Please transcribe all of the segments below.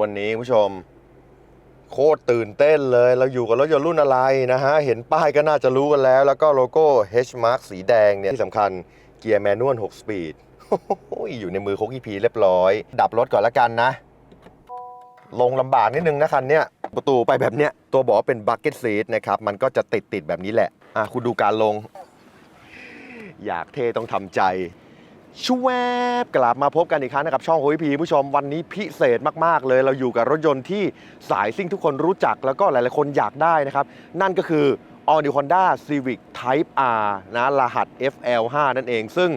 วันนี้ผู้ชม โคตรตื่นเต้นเลย เราอยู่กับรถยนต์รุ่นอะไรนะฮะ เห็นป้ายก็น่าจะรู้กันแล้ว แล้วก็โลโก้ H Mark สีแดงเนี่ย ที่สำคัญเกียร์แมนนวล6สปีดอยู่ในมือโคกี้พีเรียบร้อย ดับรถก่อนละกันนะ ลงลำบากนิดนึงนะคันเนี้ยประตูไปแบบเนี้ยตัวบอกว่าเป็นบั c เก็ตซีทนะครับ มันก็จะติดติดแบบนี้แหละ อะ คุณดูการลง อยากเท่ต้องทำใจ ชวบกลับมาพบกันอีกครั้งนะครับช่องโฮยพีผู้ชมวันนี้พิเศษมาก ๆ เลย เราอยู่กับรถยนต์ที่สายซิ่งทุกคนรู้จักแล้วก็หลาย ๆ คนอยากได้นะครับ นั่นก็คือ All New Honda Civic Type R นะรหัส FL5 นั่นเอง ซึ่ง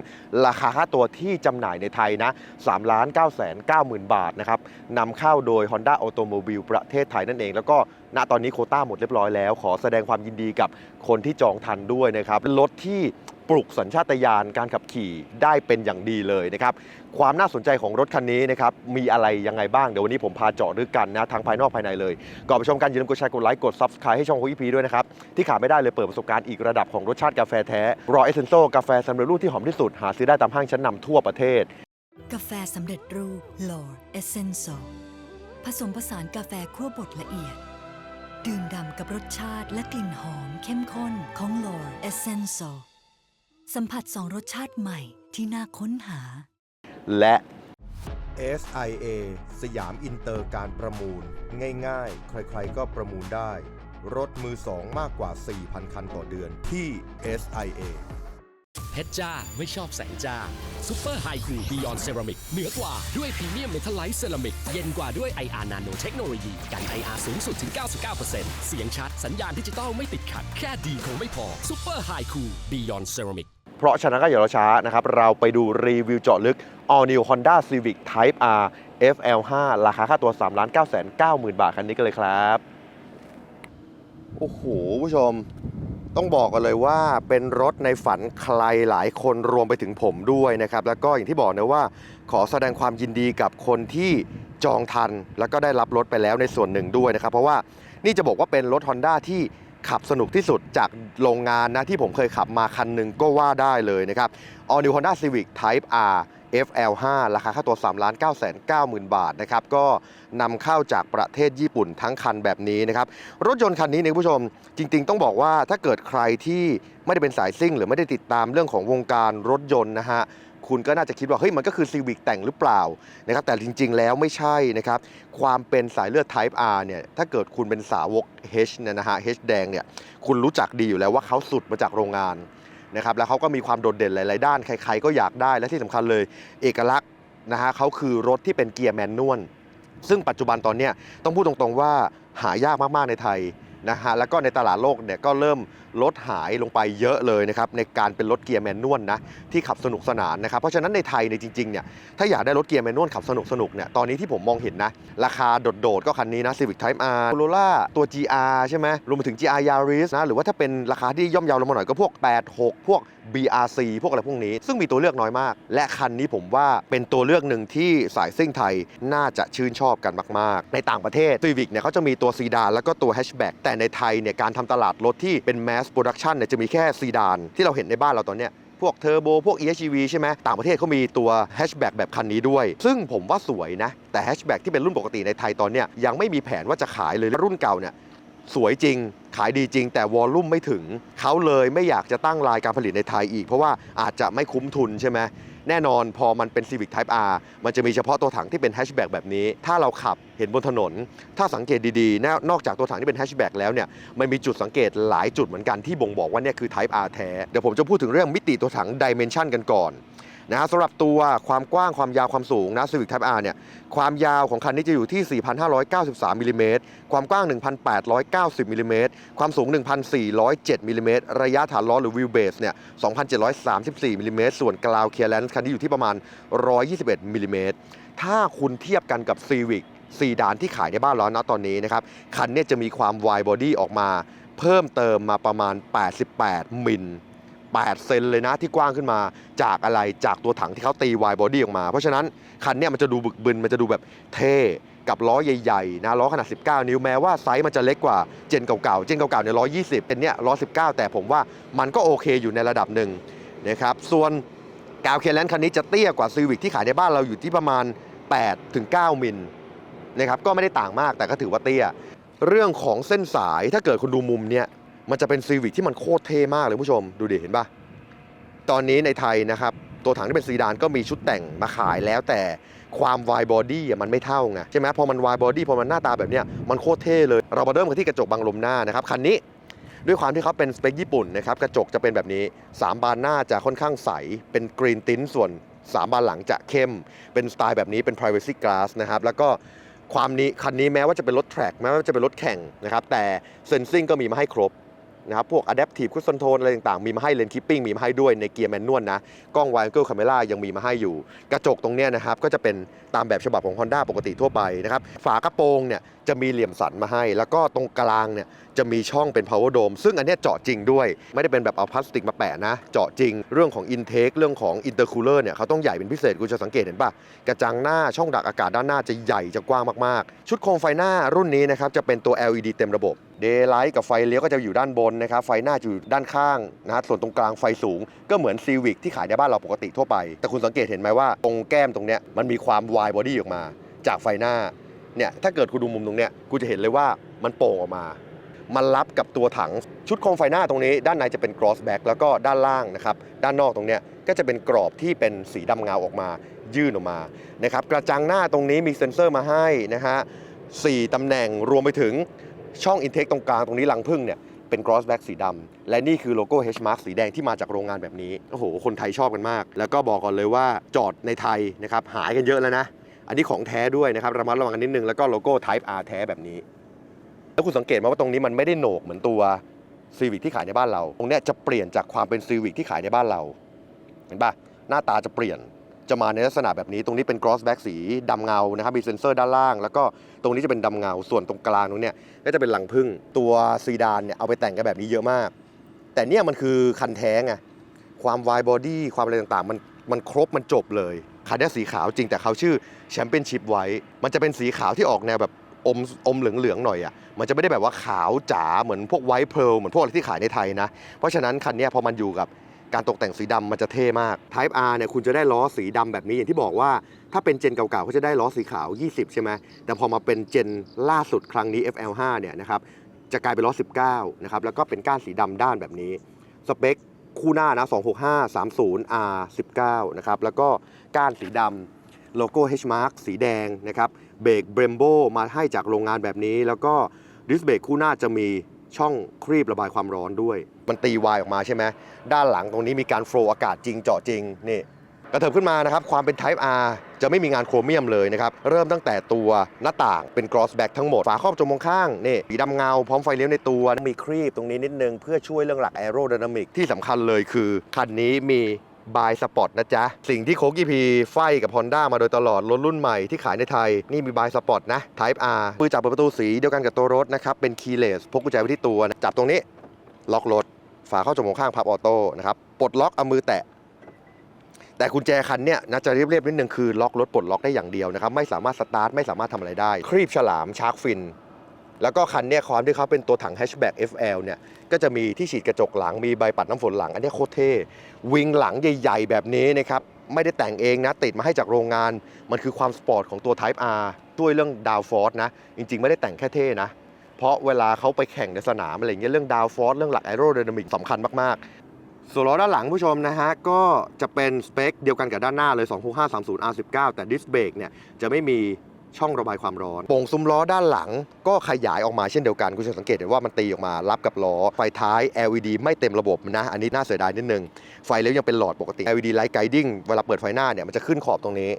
ราคาค่าตัวที่จำหน่ายในไทยนะ3ล้าน9 9 0 0 0 0 บาทนะครับนำเข้าโดย Honda Automobile ประเทศไทยนั่นเอง แล้วก็ณตอนนี้โคต้าหมดเรียบร้อยแล้ว ขอแสดงความยินดีกับคนที่จองทันด้วยนะครับรถที่ ปลุกสัญชาตญาณการขับขี่ได้เป็นอย่างดีเลยนะครับ ความน่าสนใจของรถคันนี้นะครับ มีอะไรยังไงบ้าง เดี๋ยววันนี้ผมพาเจาะลึกกันนะ ทั้งภายนอกภายในเลย ก่อนไปชมกันอย่าลืมกดแชร์กดไลค์กด Subscribe ให้ช่องคุยพีด้วยนะครับ ที่ขาดไม่ได้เลยเปิดประสบการณ์อีกระดับของรสชาติกาแฟแท้รอเอเซนโซกาแฟสำเร็จรูปที่หอมที่สุดหาซื้อได้ตามห้างชั้นนำทั่วประเทศ กาแฟสำเร็จรูป Lore Essential ผสมผสานกาแฟคั่วบดละเอียด ดื่มด่ำกับรสชาติและกลิ่นหอมเข้มข้นของ Lore Essential สัมผัสสองรสชาติใหม่ที่น่าค้นหา และ SIA สยามอินเตอร์การประมูล ง่ายๆ ใครๆก็ประมูลได้ รถมือสองมากกว่า 4,000 คันต่อเดือนที่ SIA เพชรจ้าไม่ชอบแสงจ้าซูเปอร์ไฮคูบิยอนเซรามิกเหนือกว่าด้วยพรีเมียมเมทัลไลท์เซรามิก เย็นกว่าด้วย IR Nano เทคโนโลยีกัน IR สูงสุดถึง 99%เสียงชัดสัญญาณดิจิตอลไม่ติดขัด แค่ดีคงไม่พอซูเปอร์ไฮคูบิยอนเซรามิก เพราะฉะนั้นก็อย่ารอช้านะครับ เราไปดูรีวิวเจาะลึก All New Honda Civic Type R FL5 ราคาค่าตัว3ล้าน9 9 0 0 0 0 บาทคันนี้กันเลยครับ โอ้โหผู้ชมต้องบอกกันเลยว่าเป็นรถในฝันใครหลายคนรวมไปถึงผมด้วยนะครับ แล้วก็อย่างที่บอกนะว่า ขอแสดงความยินดีกับคนที่จองทัน แล้วก็ได้รับรถไปแล้วในส่วนหนึ่งด้วยนะครับ เพราะว่านี่จะบอกว่าเป็นรถ Honda ที่ ขับสนุกที่สุดจากโรงงานนะที่ผมเคยขับมาคันหนึ่งก็ว่าได้เลยนะครับ All New Honda Civic Type R FL5 ราคาค่าตัว 3 9 9 0 0 0 บาทนะครับ ก็นำเข้าจากประเทศญี่ปุ่นทั้งคันแบบนี้นะครับ รถยนต์คันนี้เนี่ยคุณผู้ชม จริง ๆ ต้องบอกว่าถ้าเกิดใครที่ไม่ได้เป็นสายซิ่ง หรือไม่ได้ติดตามเรื่องของวงการรถยนต์นะฮะ คุณก็น่าจะคิดว่าเฮ้ยมันก็คือ Civic แต่งหรือเปล่านะครับแต่จริง ๆ แล้วไม่ใช่นะครับความเป็นสายเลือด Type R เนี่ยถ้าเกิดคุณเป็นสาวก H เนี่ยนะฮะ H แดงเนี่ยคุณรู้จักดีอยู่แล้วว่าเขาสุดมาจากโรงงานนะครับแล้วเขาก็มีความโดดเด่นหลาย ๆ ด้านใคร ๆ ก็อยากได้และที่สำคัญเลยเอกลักษณ์นะฮะเขาคือรถที่เป็นเกียร์แมนนวลซึ่งปัจจุบันตอนนี้ต้องพูดตรง ๆ ว่าหายากมาก ๆ ในไทย นะฮะแล้วก็ในตลาดโลกเนี่ยก็เริ่มลดหายลงไปเยอะเลยนะครับในการเป็นรถเกียร์แมนนวลนะที่ขับสนุกสนานนะครับเพราะฉะนั้นในไทยเนี่ยจริงๆเนี่ยถ้าอยากได้รถเกียร์แมนนวลขับสนุกสนุกๆเนี่ยตอนนี้ที่ผมมองเห็นนะราคาโดดๆก็คันนี้นะ Civic Type R Corolla ตัว GR ใช่ไหมรวมไปถึง GR Yaris นะหรือว่าถ้าเป็นราคาที่ย่อมเยาวลงมาหน่อยก็พวก 86 พวก BRC พวกอะไรพวกนี้ ซึ่งมีตัวเลือกน้อยมาก และคันนี้ผมว่าเป็นตัวเลือกหนึ่งที่สายซิ่งไทยน่าจะชื่นชอบกันมาก ๆ ในต่างประเทศ Civic เนี่ยเขาจะมีตัวซีดานแล้วก็ตัวแฮชแบ็กแต่ในไทยเนี่ยการทำตลาดรถที่เป็นแมสโปรดักชันเนี่ยจะมีแค่ซีดานที่เราเห็นในบ้านเราตอนเนี้ยพวกเทอร์โบ พวก EHEV ใช่ไหมต่างประเทศเขามีตัวแฮชแบ็กแบบคันนี้ด้วย ซึ่งผมว่าสวยนะ แต่แฮชแบ็กที่เป็นรุ่นปกติในไทยตอนเนี้ยยังไม่มีแผนว่าจะขายเลยรุ่นเก่าเนี่ย สวยจริง ขายดีจริง แต่วอลลุ่มไม่ถึง เขาเลยไม่อยากจะตั้งรายการผลิตในไทยอีก เพราะว่าอาจจะไม่คุ้มทุนใช่ไหมแน่นอนพอมันเป็น Civic Type R มันจะมีเฉพาะตัวถังที่เป็นแฮชแบ็กแบบนี้ ถ้าเราขับเห็นบนถนน ถ้าสังเกตดีๆ นอกจากตัวถังที่เป็นแฮชแบ็กแล้วเนี่ย มันมีจุดสังเกตหลายจุดเหมือนกันที่บ่งบอกว่าเนี่ยคือ Type R แท้ เดี๋ยวผมจะพูดถึงเรื่องมิติตัวถัง Dimension กันก่อน นะฮะสำหรับตัวความกว้างความยาวความสูงนะ Civic Type R เนี่ยความยาวของคันนี้จะอยู่ที่ 4,593มิลลิเมตรความกว้าง 1,890มิลลิเมตรความสูง 1,407มิลลิเมตรระยะฐานล้อหรือวิวเบสเนี่ย2,734มิลลิเมตรส่วนกราวเคลียร์แลนซ์คันนี้อยู่ที่ประมาณ 121มิลลิเมตรถ้าคุณเทียบกันกับ Civic ซีดานที่ขายในบ้านเราณตอนนี้นะครับ คันนี้จะมีความ wide body ออกมา เพิ่มเติมมาประมาณ 88 มิล 8 เซนเลยนะที่กว้างขึ้นมาจากอะไรจากตัวถังที่เขาตีวายบอดี้ออกมา เพราะฉะนั้นคันเนี้ยมันจะดูบึกบึนมันจะดูแบบเท่กับล้อใหญ่ๆนะล้อขนาด 19 นิ้วแม้ว่าไซส์มันจะเล็กกว่าเจนเก่าๆ เจนเก่าๆเนี่ย120เป็นเนี้อย119แต่ผมว่ามันก็โอเคอยู่ในระดับหนึ่งนะครับส่วนกาวเคแลนคันนี้จะเตี้ยกว่าซีวิกที่ขายในบ้านเราอยู่ที่ประมาณ8ถึง9มิลนะครับก็ไม่ได้ต่างมากแต่ก็ถือว่าเตี้ย เรื่องของเส้นสายถ้าเกิดคุณดูมุมเนี่ย มันจะเป็นซีวิกที่มันโคตรเท่มากเลยผู้ชม ดูดิเห็นปะตอนนี้ในไทยนะครับ ตัวถังที่เป็นซีดานก็มีชุดแต่งมาขายแล้วแต่ความวายบอดี้มันไม่เท่าไงใช่ไหมพอมันวายบอดี้พอมันหน้าตาแบบเนี้ยมันโคตรเท่เลย เรามาเริ่มกันที่กระจกบังลมหน้านะครับคันนี้ด้วยความที่เขาเป็นสเปคญี่ปุ่นนะครับกระจกจะเป็นแบบนี้ 3 บานหน้าจะค่อนข้างใส เป็นกรีนติ้นส่วน 3 บานหลังจะเข้ม เป็นสไตล์แบบนี้เป็น privacy glass นะครับแล้วก็ความนี้คันนี้แม้ว่าจะเป็นรถแทร็กแม้ว่าจะเป็นรถแข่งนะครับแต่เซนซิงก็มีมาให้ครบ นะครับพวก adaptive cruise control อะไรต่างๆ มีมาให้เลน keeping มีมาให้ด้วยในเกียร์แมนนวลนะ กล้อง wide angle camera ยังมีมาให้อยู่ กระจกตรงเนี้ยนะครับก็จะเป็นตามแบบฉบับของ Honda ปกติทั่วไปนะครับฝากระโปรงเนี่ยจะมีเหลี่ยมสันมาให้ แล้วก็ตรงกลางเนี่ยจะมีช่องเป็น power dome ซึ่งอันเนี้ยเจาะจริงด้วย ไม่ได้เป็นแบบเอาพลาสติกมาแปะนะ เจาะจริง เรื่องของ intake เรื่องของ intercooler เนี่ยเขาต้องใหญ่เป็นพิเศษคุณจะสังเกตเห็นปะกระจังหน้าช่องดักอากาศด้านหน้าจะใหญ่จะกว้างมากๆ ชุดโคมไฟหน้ารุ่นนี้นะครับจะเป็นตัว LED เต็มระบบ daylight กับไฟเลี้ยวก็จะอยู่ด้านบนนะครับ ไฟหน้าจะอยู่ด้านข้างนะฮะส่วนตรงกลางไฟสูง ก็เหมือน Civic ที่ขายในบ้านเราปกติทั่วไป แต่คุณสังเกตเห็นไหมว่า ตรงแก้มตรงเนี้ยมันมีความ wide body ออกมา จากไฟหน้าเนี่ยถ้าเกิดคุณดูมุมตรงเนี้ยคุณจะเห็นเลยว่ามันโป่งออกมา มันรับกับตัวถังชุดโคมไฟหน้าตรงนี้ ด้านในจะเป็น cross back แล้วก็ด้านล่างนะครับด้านนอกตรงเนี้ยก็จะเป็นกรอบที่เป็นสีดำเงาออกมา ยื่นออกมานะครับกระจังหน้าตรงนี้มีเซ็นเซอร์มาให้นะฮะสี่ตำแหน่งรวมไปถึง ช่อง intake ตรงกลางตรงนี้ลังพึ่งเนี่ยเป็น cross back สีดำและนี่คือโลโก้ H mark สีแดงที่มาจากโรงงานแบบนี้ โอ้โห คนไทยชอบกันมาก แล้วก็บอกก่อนเลยว่าจอดในไทยนะครับ หายกันเยอะแล้วนะ อันนี้ของแท้ด้วยนะครับ ระมัดระวังกันนิดนึง แล้วก็โลโก้ Type R แท้แบบนี้ แล้วคุณสังเกตไหมว่าตรงนี้มันไม่ได้โหนกเหมือนตัวซีวิ c ที่ขายในบ้านเรา ตรงเนี้ยจะเปลี่ยนจากความเป็นซีวิ c ที่ขายในบ้านเรา เห็นปะหน้าตาจะเปลี่ยน จะมาในลักษณะแบบนี้ ตรงนี้เป็น cross back สีดำเงานะครับ มีเซ็นเซอร์ด้านล่าง แล้วก็ตรงนี้จะเป็นดำเงา ส่วนตรงกลางตรงเนี้ยก็จะเป็นหลังพึ่ง ตัวซีดานเนี่ยเอาไปแต่งกันแบบนี้เยอะมาก แต่เนี่ยมันคือคันแท้ไง ความวายบอดี้ ความอะไรต่างๆ มันมันครบ มันจบเลย คันนี้สีขาวจริง แต่เขาชื่อแชมเปี้ยนชิพไว้ มันจะเป็นสีขาวที่ออกแนวแบบอมอมเหลืองๆหน่อยอะ มันจะไม่ได้แบบว่าขาวจ๋าเหมือนพวกไวท์เพลเหมือนพวกอะไรที่ขายในไทยนะ เพราะฉะนั้นคันนี้พอมันอยู่กับ การตกแต่งสีดำมันจะเท่มาก Type R เนี่ยคุณจะได้ล้อสีดำแบบนี้อย่างที่บอกว่าถ้าเป็นเจนเก่าๆเขาจะได้ล้อสีขาว 20 ใช่ไหมแต่พอมาเป็นเจนล่าสุดครั้งนี้ FL5 เนี่ยนะครับจะกลายเป็นล้อ 19 นะครับ แล้วก็เป็นก้านสีดำด้านแบบนี้ สเปคคู่หน้านะ 265 30 R 19 นะครับ แล้วก็ก้านสีดำโลโก้ H mark สีแดงนะครับ เบรกเบรมโบมาให้จากโรงงานแบบนี้ แล้วก็ดิสเบรกคู่หน้าจะมี ช่องครีบระบายความร้อนด้วย มันตีวายออกมาใช่ไหมด้านหลังตรงนี้มีการโฟล์อากาศจริงเจาะจริงนี่กระเถิบขึ้นมานะครับ ความเป็น Type R จะไม่มีงานโครเมียมเลยนะครับ เริ่มตั้งแต่ตัวหน้าต่างเป็น cross back ทั้งหมด ฝาครอบจมองข้างนี่สีดำเงา พร้อมไฟเลี้ยวในตัว มีครีบตรงนี้นิดนึง เพื่อช่วยเรื่องหลัก aerodynamic ที่สำคัญเลยคือ คันนี้มี บายสปอร์ตนะจ๊ะ สิ่งที่โคกีพีไฟกับ Honda มาโดยตลอดรถรุ่นใหม่ที่ขายในไทย นี่มีบายสปอร์ตนะ Type R มือจับเปิดประตูสีเดียวกันกับตัวรถนะครับ เป็น keyless พกกุญแจไว้ที่ตัวนะจับตรงนี้ ล็อกรถ ฝาเข้าจมองข้างพับออโต้นะครับปลดล็อกเอามือแตะแต่กุญแจคันเนี้ยนะจะเรียบๆนิดนึงคือล็อกรถปลดล็อกได้อย่างเดียวนะครับไม่สามารถสตาร์ทไม่สามารถทำอะไรได้ ครีบฉลามชาร์กฟิน แล้วก็คันเนี้ยความที่เขาเป็นตัวถังแฮชแบ็ก FL เนี่ยก็จะมีที่ฉีดกระจกหลังมีใบปัดน้ำฝนหลัง อันนี้โคตรเท่วิงหลังใหญ่ ๆ แบบนี้นะครับไม่ได้แต่งเองนะ ติดมาให้จากโรงงาน มันคือความสปอร์ตของตัว Type R ด้วยเรื่องดาวฟอร์สนะ จริง ๆ ไม่ได้แต่งแค่เท่นะ เพราะเวลาเขาไปแข่งในสนามอะไรเงี้ยเรื่องดาวฟอร์สเรื่องหลักแอโรไดนามิกสำคัญมาก ๆ ส่วนล้อด้านหลังผู้ชมนะฮะ ก็จะเป็นสเปคเดียวกันกับด้านหน้าเลย 26530 R19 แต่ดิสเบรกเนี่ยจะไม่มี ช่องระบายความร้อนโป่งซุ้มล้อด้านหลัง ก็ขยายออกมาเช่นเดียวกัน คุณจะสังเกตเห็นว่ามันตีออกมารับกับล้อ ไฟท้าย LED ไม่เต็มระบบนะ อันนี้น่าเสียดายนิดนึง ไฟเลี้ยวยังเป็นหลอดปกติ LED Light Guiding เวลาเปิดไฟหน้าเนี่ยมันจะขึ้นขอบตรงนี้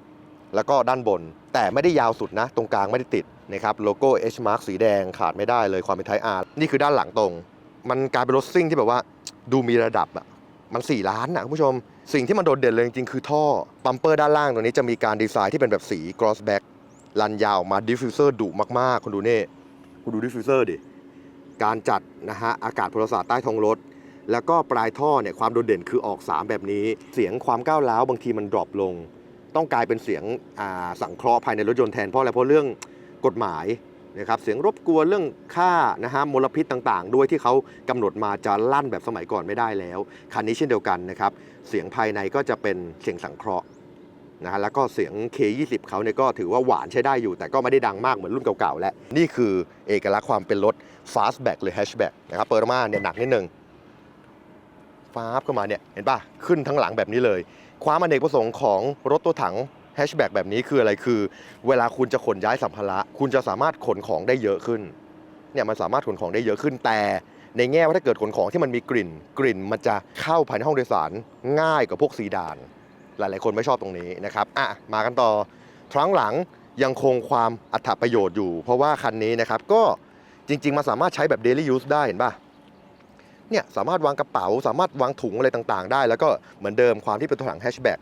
แล้วก็ด้านบน แต่ไม่ได้ยาวสุดนะ ตรงกลางไม่ได้ติดนะครับโลโก้ H mark สีแดงขาดไม่ได้เลยความเป็น Type R นี่คือด้านหลังตรง มันกลายเป็นรถซิ่งที่แบบว่าดูมีระดับอะมัน 4 ล้านนะคุณผู้ชม สิ่งที่มันโดดเด่นเลยจริงๆ คือท่อ ปัมเปอร์ด้านล่างตรงนี้จะมีการดีไซน์ที่เป็นแบบสี cross back ลันยาวมาดิฟฟิวเซอร์ดุมากๆ คุณดูนี่คุณดูดิฟฟิวเซอร์ดิ การจัดนะฮะอากาศพลศาสตร์ใต้ท้องรถ แล้วก็ปลายท่อเนี่ยความโดดเด่นคือออก 3 แบบนี้ เสียงความก้าวร้าวบางทีมันดรอปลง ต้องกลายเป็นเสียงสังเคราะห์ภายในรถยนต์แทนเพราะอะไรเพราะเรื่องกฎหมายนะครับเสียงรบกวนเรื่องค่านะฮะมลพิษต่างๆ ด้วยที่เขากำหนดมาจะลั่นแบบสมัยก่อนไม่ได้แล้ว คันนี้เช่นเดียวกันนะครับ เสียงภายในก็จะเป็นเสียงสังเคราะห์ นะฮะแล้วก็เสียง K20 เขาเนี่ยก็ถือว่าหวานใช้ได้อยู่ แต่ก็ไม่ได้ดังมากเหมือนรุ่นเก่าๆและนี่คือเอกลักษณ์ความเป็นรถ fastback หรือ hatchback นะครับเปิดออกมาเนี่ยหนักนิดนึงฟ้าบเข้ามาเนี่ยเห็นป่ะ ขึ้นทั้งหลังแบบนี้เลย ความอเนกประสงค์ของรถตัวถัง hatchback แบบนี้คืออะไรคือ เวลาคุณจะขนย้ายสัมภาระคุณจะสามารถขนของได้เยอะขึ้นเนี่ยมันสามารถขนของได้เยอะขึ้นแต่ในแง่ว่าถ้าเกิดขนของที่มันมีกลิ่น กลิ่นมันจะเข้าภายในห้องโดยสารง่ายกว่าพวกซีดาน หลาย ๆ คนไม่ชอบตรงนี้นะครับอะมากันต่อครั้งหลังยังคงความอัตประโยชน์อยู่ เพราะว่าคันนี้นะครับก็จริง ๆ มันสามารถใช้แบบ daily use ได้เห็นป่ะเนี่ยสามารถวางกระเป๋า สามารถวางถุงอะไรต่าง ๆ ได้ แล้วก็เหมือนเดิมความที่เป็นตัวถังแฮชแบ็ก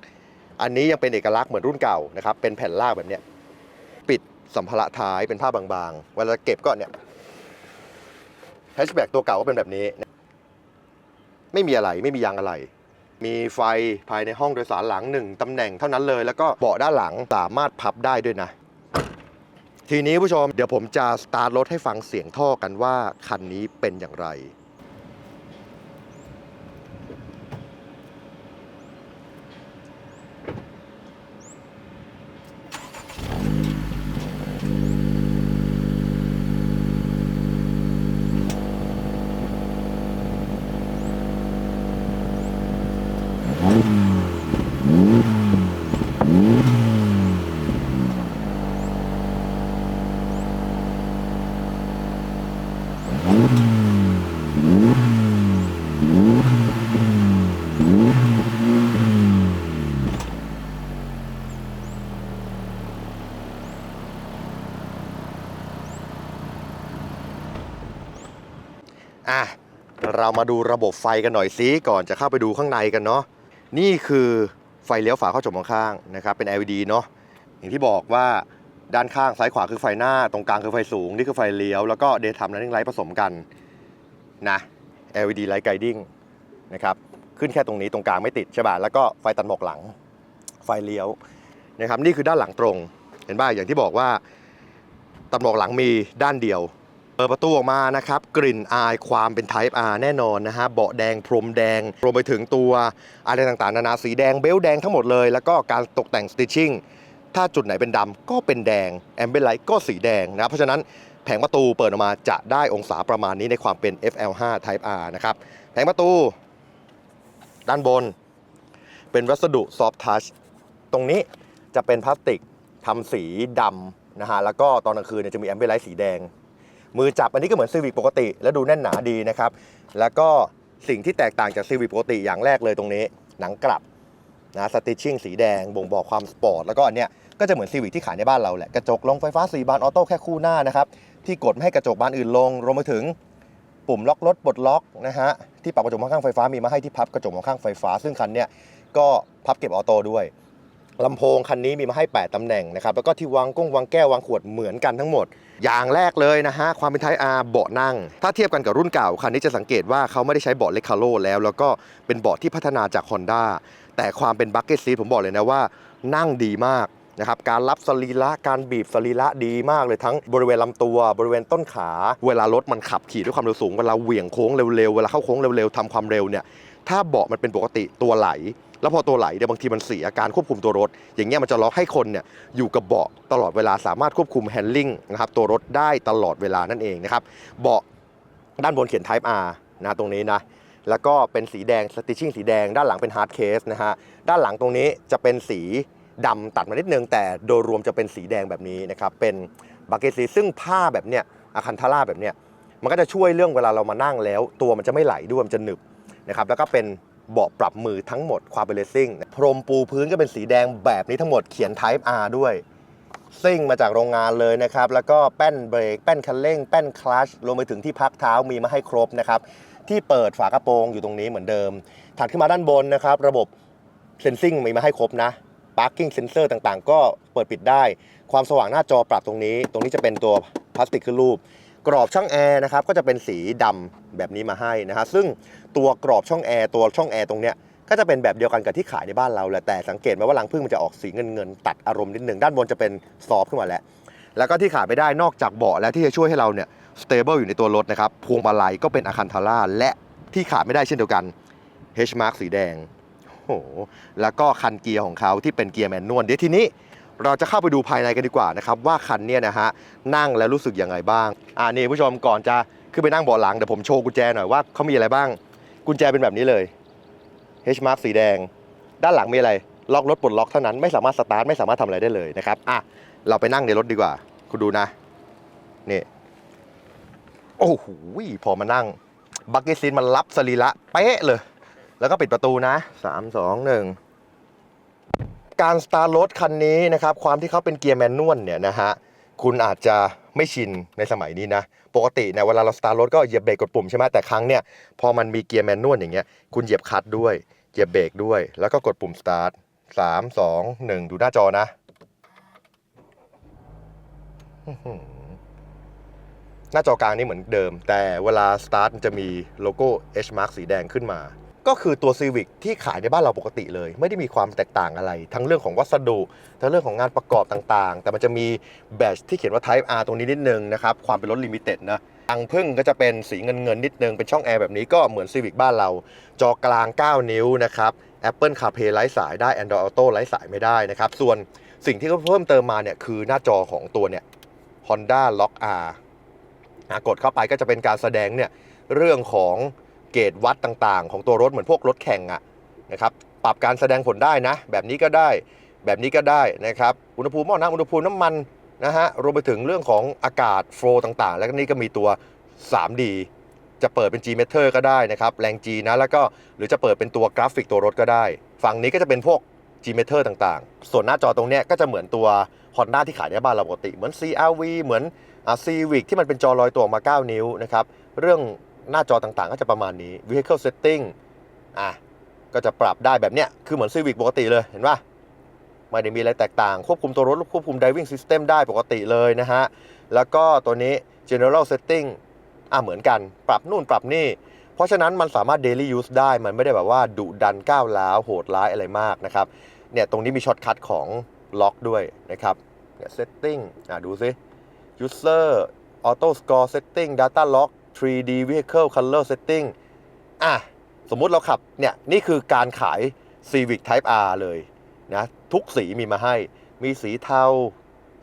อันนี้ยังเป็นเอกลักษณ์เหมือนรุ่นเก่านะครับเป็นแผ่นลากแบบเนี้ยปิดสัมภาระท้ายเป็นผ้าบางๆ เวลาเก็บก็เนี่ยแฮชแบ็กตัวเก่าก็เป็นแบบนี้ ไม่มีอะไรไม่มียางอะไร มีไฟภายในห้องโดยสารหลังหนึ่งตำแหน่งเท่านั้นเลย แล้วก็เบาะด้านหลังสามารถพับได้ด้วยนะ ทีนี้ผู้ชมเดี๋ยวผมจะสตาร์ทรถให้ฟังเสียงท่อกันว่าคันนี้เป็นอย่างไร อะ เรามาดูระบบไฟกันหน่อยซิก่อนจะเข้าไปดูข้างในกันเนาะนี่คือไฟเลี้ยวฝาเข้าจมข้างนะครับเป็น LED เนาะอย่างที่บอกว่าด้านข้างซ้ายขวาคือไฟหน้าตรงกลางคือไฟสูง นี่คือไฟเลี้ยวแล้วก็ daytime running light ผสมกันนะ LED light guiding นะครับขึ้นแค่ตรงนี้ตรงกลางไม่ติดใช่ป่ะแล้วก็ไฟตัดหมอกหลัง ไฟเลี้ยวนะครับนี่คือด้านหลังตรง เห็นป่ะอย่างที่บอกว่าตัดหมอกหลังมีด้านเดียว เปิดประตูออกมานะครับ กลิ่นอายความเป็น Type R แน่นอนนะฮะ เบาะแดงพรมแดง รวมไปถึงตัวอะไรต่างๆ นานาสีแดงเบลต์แดงทั้งหมดเลย แล้วก็การตกแต่งสติชชิ่งถ้าจุดไหนเป็นดำก็เป็นแดงแอมเบ l ไลท์ก็สีแดงนะเพราะฉะนั้นแผงประตูเปิดออกมาจะได้องศาประมาณนี้ในความเป็น FL5 Type R นะครับ แผงประตู ด้านบน เป็นวัสดุซอฟทัชตรงนี้จะเป็นพลาสติกทำสีดำนะฮะแล้วก็ตอนกลางคืนจะมีแอมเบ l ไลท์สีแดง มือจับอันนี้ก็เหมือนซีวิกปกติ แล้วดูแน่นหนาดีนะครับ แล้วก็สิ่งที่แตกต่างจากซีวิกปกติอย่างแรกเลยตรงนี้ หนังกลับนะสติชชิ่งสีแดงบ่งบอกความสปอร์ตแล้วก็อันเนี้ยก็จะเหมือนซีวิกที่ขายในบ้านเราแหละ กระจกลงไฟฟ้า4บานออโต้แค่คู่หน้านะครับ ที่กดไม่ให้กระจกบานอื่นลง รวมไปถึงปุ่มล็อกรถปลดล็อกนะฮะที่ปรับกระจกมองข้างไฟฟ้ามีมาให้ที่พับกระจกมองข้างไฟฟ้า ซึ่งคันเนี้ยก็พับเก็บออโต้ด้วย ลำโพงคันนี้มีมาให้ 8ตำแหน่งนะครับ แล้วก็ที่วางก้งวางแก้ววางขวดเหมือนกันทั้งหมด อย่างแรกเลยนะฮะ ความเป็นไทยอาร์เบาะนั่ง ถ้าเทียบกันกับรุ่นเก่า คันนี้จะสังเกตว่าเขาไม่ได้ใช้เบาะเลคคาโลแล้ว แล้วก็เป็นเบาะที่พัฒนาจาก Honda แต่ความเป็นบั c เก็ตซีผมบอกเลยนะว่า นั่งดีมากนะครับการรับสรีระการบีบสรีระดีมากเลยทั้งบริเวณลำตัว บริเวณต้นขา เวลารถมันขับขี่ด้วยความเร็วสูงเวลาเหวี่ยงโค้งเร็วๆเวลาเข้าโค้งเร็วๆทำความเร็วเนี่ยถ้าเบาะมันเป็นปกติตัวไหล แล้วพอตัวไหลเนี่ยบางทีมันเสียการควบคุมตัวรถ อย่างเงี้ยมันจะล็อกให้คนเนี่ยอยู่กับเบาะตลอดเวลาสามารถควบคุมแฮนดิ้งนะครับตัวรถได้ตลอดเวลานั่นเองนะครับเบาะด้านบนเขียน Type R นะตรงนี้นะแล้วก็เป็นสีแดงสติชิ่งสีแดงด้านหลังเป็นฮาร์ดเคสนะฮะด้านหลังตรงนี้จะเป็นสีดำตัดมานิดนึง แต่โดยรวมจะเป็นสีแดงแบบนี้นะครับเป็นบักเก็ตซีซึ่งผ้าแบบเนี้ยอาคันทาร่าแบบเนี้ยมันก็จะช่วยเรื่องเวลาเรามานั่งแล้ว ตัวมันจะไม่ไหลด้วยมันจะหนึบนะครับแล้วก็เป็น เบาะปรับมือทั้งหมดความเป็นเลสซิ่งพรมปูพื้นก็เป็นสีแดงแบบนี้ทั้งหมดเขียน Type R ด้วยซิ่งมาจากโรงงานเลยนะครับ แล้วก็แป้นเบรก แป้นคันเร่ง แป้นคลัชรวมไปถึงที่พักเท้ามีมาให้ครบนะครับ ที่เปิดฝากระโปรงอยู่ตรงนี้เหมือนเดิม ถัดขึ้นมาด้านบนนะครับ ระบบเซนซิงมีมาให้ครบนะ Parking Sensor ต่างๆ ก็เปิดปิดได้ ความสว่างหน้าจอปรับตรงนี้ ตรงนี้จะเป็นตัวพลาสติกขึ้นรูป กรอบช่องแอร์นะครับก็จะเป็นสีดำแบบนี้มาให้นะฮะซึ่งตัวกรอบช่องแอร์ตัวช่องแอร์ตรงเนี้ยก็จะเป็นแบบเดียวกันกับที่ขายในบ้านเราแหละแต่สังเกตไหมว่ารังพึ่งมันจะออกสีเงินเงินๆตัดอารมณ์นิดหนึ่งด้านบนจะเป็นซอฟขึ้นมาแล้ว แล้วก็ที่ขาดไม่ได้นอกจากเบาะแล้วที่จะช่วยให้เราเนี่ยสเตเบิลอยู่ในตัวรถนะครับพวงมาลัยก็เป็นอาคันทาร่าและที่ขาดไม่ได้เช่นเดียวกัน H mark สีแดงโหแล้วก็คันเกียร์ของเขาที่เป็นเกียร์แมนนวลเดี๋ยวทีนี้ เราจะเข้าไปดูภายในกันดีกว่านะครับว่าคันเนี้ยนะฮะนั่งแล้วรู้สึกยังไงบ้างอ่านี่ผู้ชมก่อนจะขึ้นไปนั่งเบาะหลังเดี๋ยวผมโชว์กุญแจหน่อยว่าเขามีอะไรบ้าง กุญแจเป็นแบบนี้เลย H mark สีแดง ด้านหลังมีอะไร ล็อกรถปลดล็อกเท่านั้นไม่สามารถสตาร์ทไม่สามารถทำอะไรได้เลยนะครับอะเราไปนั่งในรถดีกว่า คุณดูนะนี่โอ้โหพอมานั่งบักเก็ตซีนมันรับสรีระเป๊ะเลย แล้วก็ปิดประตูนะ3 2 1 การสตาร์ทรถคันนี้นะครับความที่เขาเป็นเกียร์แมนนวลเนี่ยนะฮะคุณอาจจะไม่ชินในสมัยนี้นะ ปกติเนี่ยเวลาเราสตาร์ทรถก็เหยียบเบรกกดปุ่มใช่ไหมแต่ครั้งเนี่ยพอมันมีเกียร์แมนนวลอย่างเงี้ยคุณเหยียบคลัตช์ด้วยเหยียบเบรกด้วย แล้วก็กดปุ่มสตาร์ทสามสองหนึ่งดูหน้าจอนะหน้าจอกลางนี่เหมือนเดิม แต่เวลาสตาร์ทมันจะมีโลโก้ H mark สีแดงขึ้นมา ก็คือตัว Civic ที่ขายในบ้านเราปกติเลย ไม่ได้มีความแตกต่างอะไร ทั้งเรื่องของวัสดุ ทั้งเรื่องของงานประกอบต่างๆ แต่มันจะมีแบตที่เขียนว่า Type R ตรงนี้นิดนึงนะครับ ความเป็นรถลิมิเต็ดนะอังพึ่งก็จะเป็นสีเงินเงินๆนิดนึง เป็นช่องแอร์แบบนี้ก็เหมือน Civic บ้านเรา จอกลาง 9 นิ้วนะครับ Apple CarPlay ไร้สายได้ Android Auto ไร้สายไม่ได้นะครับ ส่วนสิ่งที่เขาเพิ่มเติมมาเนี่ยคือหน้าจอของตัวเนี่ย Honda Lock R อะกดเข้าไปก็จะเป็นการแสดงเนี่ยเรื่องของ เกจวัดต่างๆ ของตัวรถเหมือนพวกรถแข่งอะนะครับปรับการแสดงผลได้นะ แบบนี้ก็ได้แบบนี้ก็ได้นะครับอุณหภูมิหม้อน้ำอุณหภูมิน้ำมันนะฮะรวมไปถึงเรื่องของอากาศโฟลต่างๆ แล้วก็นี่ก็มีตัว 3D จะเปิดเป็น G Meter ก็ได้นะครับ แรง G นะ แล้วก็หรือจะเปิดเป็นตัวกราฟิกตัวรถก็ได้ ฝั่งนี้ก็จะเป็นพวก G Meter ต่างๆ ส่วนหน้าจอตรงเนี้ยก็จะเหมือนตัว Honda ที่ขายในบ้านเราปกติ เหมือน CRV เหมือน Civic ที่มันเป็นจอลอยตัวออกมา 9 นิ้วนะครับ เรื่อง หน้าจอต่างๆ ก็จะประมาณนี้ Vehicle Setting อะก็จะปรับได้แบบเนี้ย คือเหมือน Civic ปกติเลยเห็นปะไม่ได้มีอะไรแตกต่าง ควบคุมตัวรถควบคุม Driving System ได้ปกติเลยนะฮะ แล้วก็ตัวนี้ General Setting อะเหมือนกัน ปรับนู่นปรับนี่ เพราะฉะนั้นมันสามารถ daily use ได้ มันไม่ได้แบบว่าดุดันก้าวร้าวโหดร้ายอะไรมากนะครับ เนี่ยตรงนี้มีช็อตคัทของล็อกด้วยนะครับ เนี่ย setting อะดูซิ user auto score setting data lock 3D vehicle color setting อะสมมุติเราขับเนี่ยนี่คือการขาย Civic Type R เลยนะทุกสีมีมาให้ มีสีเทา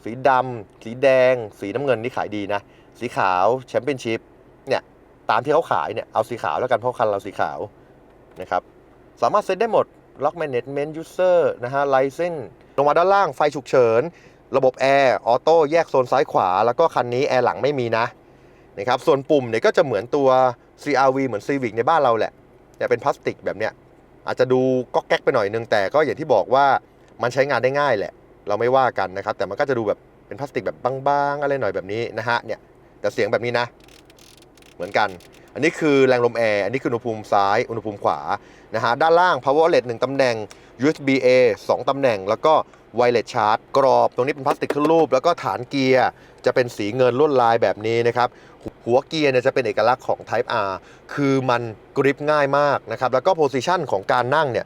สีดำ สีแดง สีน้ำเงินนี่ขายดีนะ สีขาวแชมเปี้ยนชิพเนี่ยตามที่เขาขายเนี่ยเอาสีขาวแล้วกันเพราะคันเราสีขาวนะครับสามารถเซตได้หมด Lock Management User นะฮะ License ลงมาด้านล่างไฟฉุกเฉิน ระบบแอร์ออโต้แยกโซนซ้ายขวา แล้วก็คันนี้แอร์หลังไม่มีนะ นะครับส่วนปุ่มเนี่ยก็จะเหมือนตัว CRV เหมือน Civic ในบ้านเราแหละ แต่เป็นพลาสติกแบบเนี้ยอาจจะดูก็แก๊กไปหน่อยนึงแต่ก็อย่างที่บอกว่ามันใช้งานได้ง่ายแหละ เราไม่ว่ากันนะครับ แต่มันก็จะดูแบบเป็นพลาสติกแบบบางๆ อะไรหน่อยแบบนี้นะฮะเนี่ยแต่เสียงแบบนี้นะ เหมือนกัน อันนี้คือแรงลมแอร์ อันนี้คืออุณหภูมิซ้าย อุณหภูมิขวา นะฮะ ด้านล่าง power outlet 1ตำแหน่ง USB A 2ตำแหน่ง แล้วก็ wireless charge กรอบ ตรงนี้เป็นพลาสติกขึ้นรูป แล้วก็ฐานเกียร์จะเป็นสีเงินลวดลายแบบนี้นะครับ หัวเกียร์เนี่ยจะเป็นเอกลักษณ์ของ Type R คือมันกริปง่ายมากนะครับ แล้วก็โพซิชันของการนั่งเนี่ย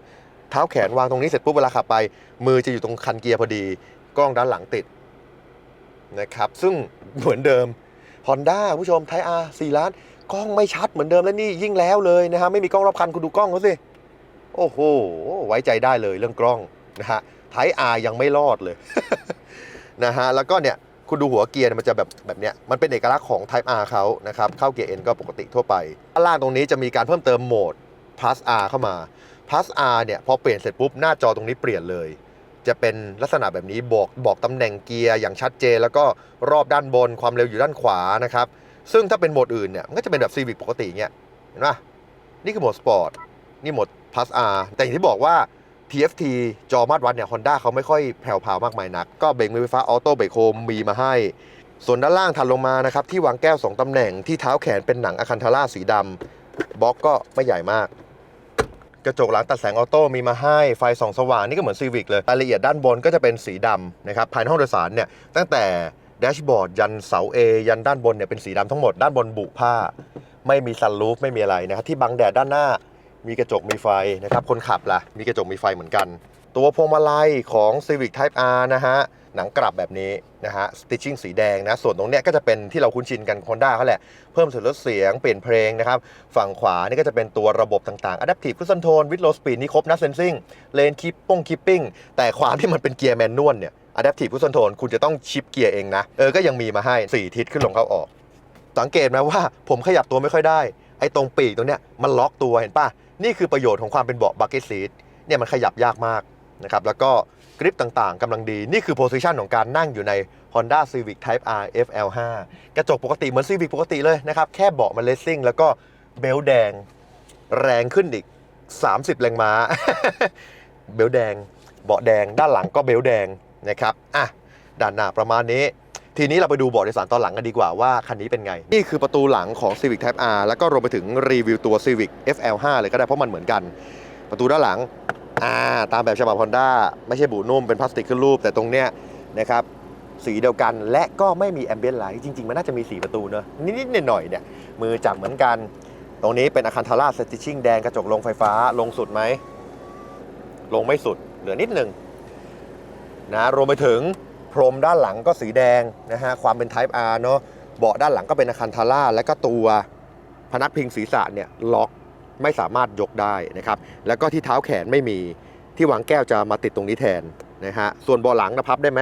เท้าแขนวางตรงนี้เสร็จปุ๊บเวลาขับไป มือจะอยู่ตรงคันเกียร์พอดี กล้องด้านหลังติดนะครับ ซึ่งเหมือนเดิม Honda ผู้ชม Type R 4ล้าน กล้องไม่ชัดเหมือนเดิมและนี่ยิ่งแล้วเลยนะฮะไม่มีกล้องรอบคันคุณดูกล้องเขาสิโอ้โหไว้ใจได้เลยเรื่องกล้องนะฮะ Type R ยังไม่รอดเลยนะฮะแล้วก็เนี่ยคุณดูหัวเกียร์มันจะแบบแบบเนี้ยมันเป็นเอกลักษณ์ของ Type R เขานะครับเข้าเกียร์ N ก็ปกติทั่วไปด้านล่างตรงนี้จะมีการเพิ่มเติมโหมด Plus R เข้ามา Plus R เนี่ยพอเปลี่ยนเสร็จปุ๊บหน้าจอตรงนี้เปลี่ยนเลย จะเป็นลักษณะแบบนี้บอกบอกตำแหน่งเกียร์อย่างชัดเจน แล้วก็รอบด้านบนความเร็วอยู่ด้านขวานะครับ ซึ่งถ้าเป็นโหมดอื่นเนี่ยมันก็จะเป็นแบบ Civic ปกติเงี้ยเห็นปะนี่คือโหมดสปอร์ตนี่โหมด Plus R แต่อย่างที่บอกว่า TFT จอมาตรวัดเนี่ย Honda เขาไม่ค่อยแผ่วๆมากมายนัก ก็เบรกมือไฟฟ้าออโต้เบรกโฮมมีมาให้ ส่วนด้านล่างถัดลงมานะครับ ที่วางแก้ว 2 ตำแหน่งที่เท้าแขนเป็นหนังอะคันทาร่าสีดำบล็อกก็ไม่ใหญ่มาก กระจกหลังตัดแสงออโต้มีมาให้ ไฟส่องสว่างนี่ก็เหมือน Civic เลยรายละเอียดด้านบนก็จะเป็นสีดำนะครับภายในห้องโดยสารเนี่ยตั้งแต่ แดชบอร์ดยันเสา A ยันด้านบนเนี่ยเป็นสีดำทั้งหมดด้านบนบุผ้า ไม่มีซันรูฟไม่มีอะไรนะครับที่บังแดดด้านหน้ามีกระจกมีไฟนะครับคนขับล่ะมีกระจกมีไฟเหมือนกัน ตัวพวงมาลัยของ Civic Type R นะฮะหนังกลับแบบนี้นะฮะสติชชิ่งสีแดงนะ ส่วนตรงเนี้ยก็จะเป็นที่เราคุ้นชินกัน Honda เขาแหละ เพิ่มเสียงลดเสียงเปลี่ยนเพลงนะครับ ฝั่งขวานี่ก็จะเป็นตัวระบบต่างๆ Adaptive Cruise Control with Low Speed นี่ครบนะ Sensing Lane Keep ป้ง Keeping แต่ความที่มันเป็นเกียร์แมนนวลเนี่ย Adaptive Cruise Control คุณจะต้องชิปเกียร์เองนะ เออ ก็ยังมีมาให้ 4 ทิศขึ้นลงเข้าออก สังเกตไหมว่าผมขยับตัวไม่ค่อยได้ ไอ้ตรงปีกตรงเนี้ยมันล็อกตัวเห็นป่ะ นี่คือประโยชน์ของความเป็นเบาะบักเก็ตซีทเนี่ยมันขยับยากมากนะครับ แล้วก็กริปต่างๆกำลังดี นี่คือโพซิชันของการนั่งอยู่ใน Honda Civic Type R FL5 กระจกปกติเหมือน Civic ปกติเลยนะครับ แค่เบาะมันเลสซิ่งแล้วก็เบลแดง แรงขึ้นอีก 30 แรงม้า เบลแดง เบาะแดง ด้านหลังก็เบลแดง นะครับอะด้านหน้าประมาณนี้ ทีนี้เราไปดูเบาะโดยสารตอนหลังกันดีกว่าว่าคันนี้เป็นไง นี่คือประตูหลังของ Civic Type R แล้วก็รวมไปถึงรีวิวตัว Civic FL5 เลยก็ได้เพราะมันเหมือนกัน ประตูด้านหลังอ่าตามแบบฉบับ Honda ไม่ใช่บูนุ่มเป็นพลาสติกขึ้นรูป แต่ตรงเนี้ยนะครับสีเดียวกันและก็ไม่มีแอมเบียนไลท์จริง ๆ มันน่าจะมี 4 ประตูเนอะนิดๆหน่อยๆเนี่ยมือจับเหมือนกัน ตรงนี้เป็นอาคันทาร่าสติชิ่งแดงกระจกลงไฟฟ้าลงสุดไหม ลงไม่สุด เหลือนิดหนึ่ง นะรวมไปถึงพรมด้านหลังก็สีแดงนะฮะความเป็น Type R เนอะเบาะด้านหลังก็เป็นอาคันทาร่า และก็ตัวพนักพิงศีรษะเนี่ยล็อกไม่สามารถยกได้นะครับแล้วก็ที่เท้าแขนไม่มีที่วางแก้วจะมาติดตรงนี้แทนนะฮะส่วนเบาะหลังนะพับได้ไหม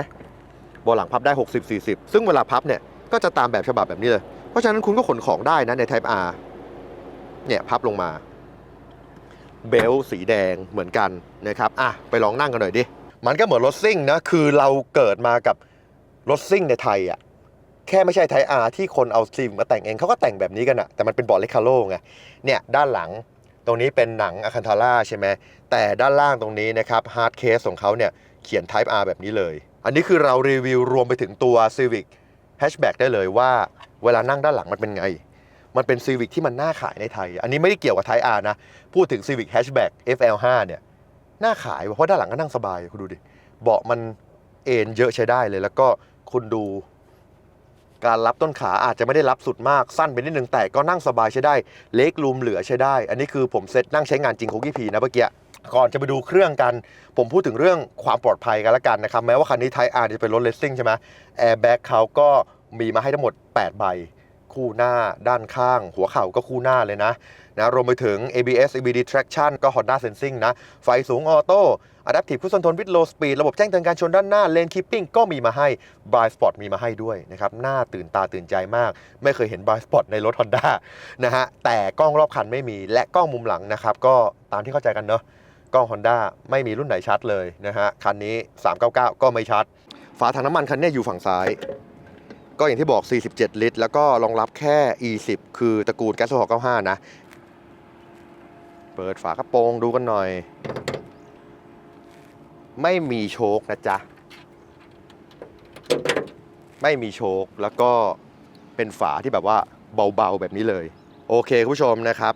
เบาะหลังพับได้ 60 40 ซึ่งเวลาพับเนี่ยก็จะตามแบบฉบับแบบนี้เลย เพราะฉะนั้นคุณก็ขนของได้นะใน Type R เนี่ยพับลงมา เบลสีแดงเหมือนกันนะครับอะไปลองนั่งกันหน่อยดิ มันก็เหมือนรถซิ่งนะ คือเราเกิดมากับรถซิ่งในไทยอะ่ะ แค่ไม่ใช่ไทยอาร์ที่คนเอาซิมมาแต่งเองเขาก็แต่งแบบนี้กันอะแต่มันเป็นเบาะเลคาโลไง เนี่ย ด้านหลังตรงนี้เป็นหนังอะคันทาร่าใช่ไหม แต่ด้านล่างตรงนี้นะครับฮาร์ดเคสของเขาเนี่ยเขียน Type R แบบนี้เลย อันนี้คือเรารีวิวรวมไปถึงตัว Civic Hatchback ได้เลยว่าเวลานั่งด้านหลังมันเป็นไง มันเป็น Civic ที่มันน่าขายในไทย อันนี้ไม่ได้เกี่ยวกับ Type R นะ พูดถึง Civic Hatchback FL5 เนี่ย น่าขายเพราะด้านหลังก็นั่งสบายคุณดูดิเบาะมันเอนเยอะใช้ได้เลย แล้วก็คุณดู การรับต้นขาอาจจะไม่ได้รับสุดมากสั้นไปนิดนึงแต่ก็นั่งสบายใช้ได้ เล็กรูมเหลือใช้ได้ อันนี้คือผมเซตนั่งใช้งานจริงของกี้พีนะเมื่อกี้ก่อนจะไปดูเครื่องกัน ผมพูดถึงเรื่องความปลอดภัยกันละกันนะครับ แม้ว่าคันนี้ไทยอาร์จะเป็นรถเลสซิ่งใช่ไหมแอร์แบ็กเขาก็มีมาให้ทั้งหมด 8 ใบ คู่หน้าด้านข้าง หัวเข่าก็คู่หน้าเลยนะนะรวมไปถึง ABS ABD traction ก็ Honda Sensing นะ ไฟสูงออโต้ Adaptive Cruise Control with Low Speed ระบบแจ้งเตือนการชนด้านหน้า Lane Keeping ก็มีมาให้ Blind Spot มีมาให้ด้วยนะครับหน้าตื่นตาตื่นใจมาก ไม่เคยเห็น Blind Spot ในรถ Honda นะฮะแต่กล้องรอบคันไม่มีและกล้องมุมหลังนะครับก็ตามที่เข้าใจกันเนาะกล้อง Honda ไม่มีรุ่นไหนชัดเลยนะฮะคันนี้ 399 ก็ไม่ชัด ฝาถังน้ำมันคันนี้อยู่ฝั่งซ้าย ก็อย่างที่บอก 47 ลิตร แล้วก็รองรับแค่ E10 คือตระกูลแก๊สโซฮอล์95 นะ เปิดฝากระโปรงดูกันหน่อย ไม่มีโชคนะจ๊ะ ไม่มีโชคแล้วก็เป็นฝาที่แบบว่าเบาๆ แบบนี้เลย โอเคคุณผู้ชมนะครับ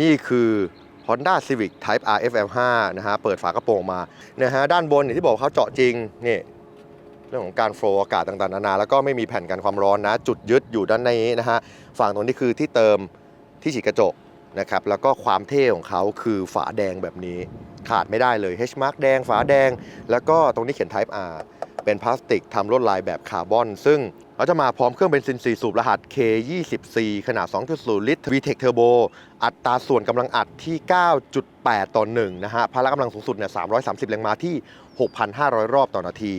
นี่คือ Honda Civic Type R FL5 นะฮะ เปิดฝากระโปรงมานะฮะ ด้านบนอย่างที่บอกเขาเจาะจริงนี่ รื่องของการโฟล์อากาศต่างๆนานาแล้วก็ไม่มีแผ่นกันความร้อนนะ จุดยึดอยู่ด้านในนี้นะฮะฝั่งตรงนี้คือที่เติมที่ฉีดกระจกนะครับแล้วก็ความเท่ของเขาคือฝาแดงแบบนี้ขาดไม่ได้เลย H mark แดงฝาแดง แล้วก็ตรงนี้เขียน Type R เป็นพลาสติกทำลวดลายแบบคาร์บอน ซึ่ง เขาจะมาพร้อมเครื่องเบนซิน 4 สูบรหัส K20C ขนาด 2.0 ลิตร VTEC Turbo อัตราส่วนกำลังอัดที่ 9.8 ต่อ 1 นะฮะ พละกำลังสูงสุดเนี่ย 330 แรงม้าที่ 6,500 รอบต่อนาที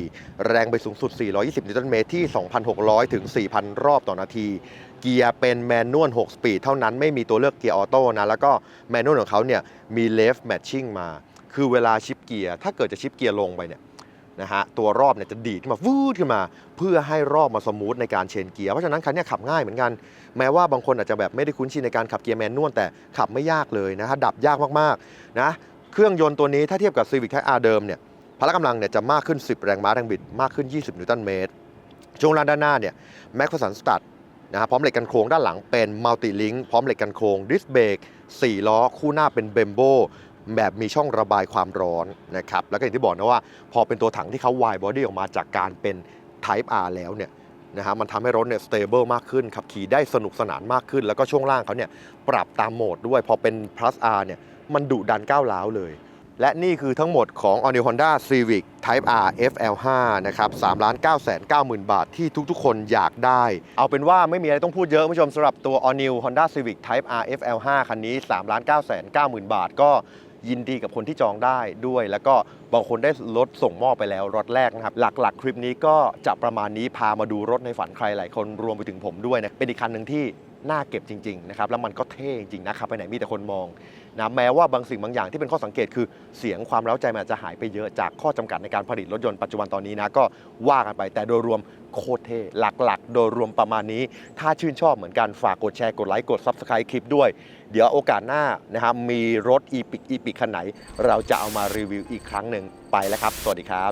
แรงไปสูงสุด 420 นิวตันเมตรที่ 2,600 ถึง 4,000 รอบต่อนาที เกียร์เป็นแมนนวล 6 สปีด เท่านั้นไม่มีตัวเลือกเกียร์ออโต้นะ แล้วก็แมนนวลของเขาเนี่ยมีเลฟแมทชิ่งมา คือเวลาชิปเกียร์ ถ้าเกิดจะชิปเกียร์ลงไปเนี่ย นะฮะตัวรอบเนี่ยจะดีดขึ้นมาวืดขึ้นมา เพื่อให้รอบมาสมูทในการเชนเกียร์เพราะฉะนั้นคันเนี้ยขับง่ายเหมือนกัน แม้ว่าบางคนอาจจะแบบไม่ได้คุ้นชินในการขับเกียร์แมนนวลแต่ขับไม่ยากเลยนะฮะดับยากมากๆนะเครื่องยนต์ตัวนี้ถ้าเทียบกับ Civic Type R เดิมเนี่ยพละกำลังเนี่ยจะมากขึ้น 10 แรงม้าแรงบิดมากขึ้น 20 นิวตันเมตรช่วงล่างด้านหน้าเนี่ยแม็กฟสันสตัดนะฮะพร้อมเหล็กกันโครงด้านหลังเป็นมัลติลิง k พร้อมเหล็กกันโครงดิสเบรก4ล้อคู่หน้าเป็นเบมโบ แบบมีช่องระบายความร้อนนะครับแล้วก็อย่างที่บอกนะว่า พอเป็นตัวถังที่เขาวายบอดี้ออกมาจากการเป็น Type R แล้วเนี่ยนะฮะมันทำให้รถเนี่ยสเตเบิลมากขึ้นขับขี่ได้สนุกสนานมากขึ้น แล้วก็ช่วงล่างเขาเนี่ยปรับตามโหมดด้วย พอเป็น plus R เนี่ยมันดุดันก้าวร้าวเลย และนี่คือทั้งหมดของ All New Honda Civic Type R FL5 นะครับ3ล้าน9แสน9หมื่นบาทที่ทุกๆ คนอยากได้ เอาเป็นว่าไม่มีอะไรต้องพูดเยอะผู้ชมสำหรับตัว All New Honda Civic Type R FL5 คันนี้3ล้าน9แสน9หมื่นบาทก็ ยินดีกับคนที่จองได้ด้วย แล้วก็บางคนได้รถส่งมอบไปแล้วรถแรกนะครับ หลักๆ คลิปนี้ก็จะประมาณนี้พามาดูรถในฝันใครหลายคนรวมไปถึงผมด้วยนะเป็นอีกคันหนึ่งที่น่าเก็บจริงๆนะครับแล้วมันก็เท่จริงๆนะครับไปไหนมีแต่คนมองนะแม้ว่าบางสิ่งบางอย่างที่เป็นข้อสังเกตคือเสียงความเร้าใจมันอาจจะหายไปเยอะจากข้อจำกัดในการผลิตรถยนต์ปัจจุบันตอนนี้นะก็ว่ากันไปแต่โดยรวมโคตรเท่หลักๆ โดยรวมประมาณนี้ ถ้าชื่นชอบเหมือนกันฝากกดแชร์กดไลค์กด Subscribe คลิปด้วย เดี๋ยวโอกาสหน้านะครับมีรถอีพิกอีพิกคันไหน เราจะเอามารีวิวอีกครั้งหนึ่งไปแล้วครับ สวัสดีครับ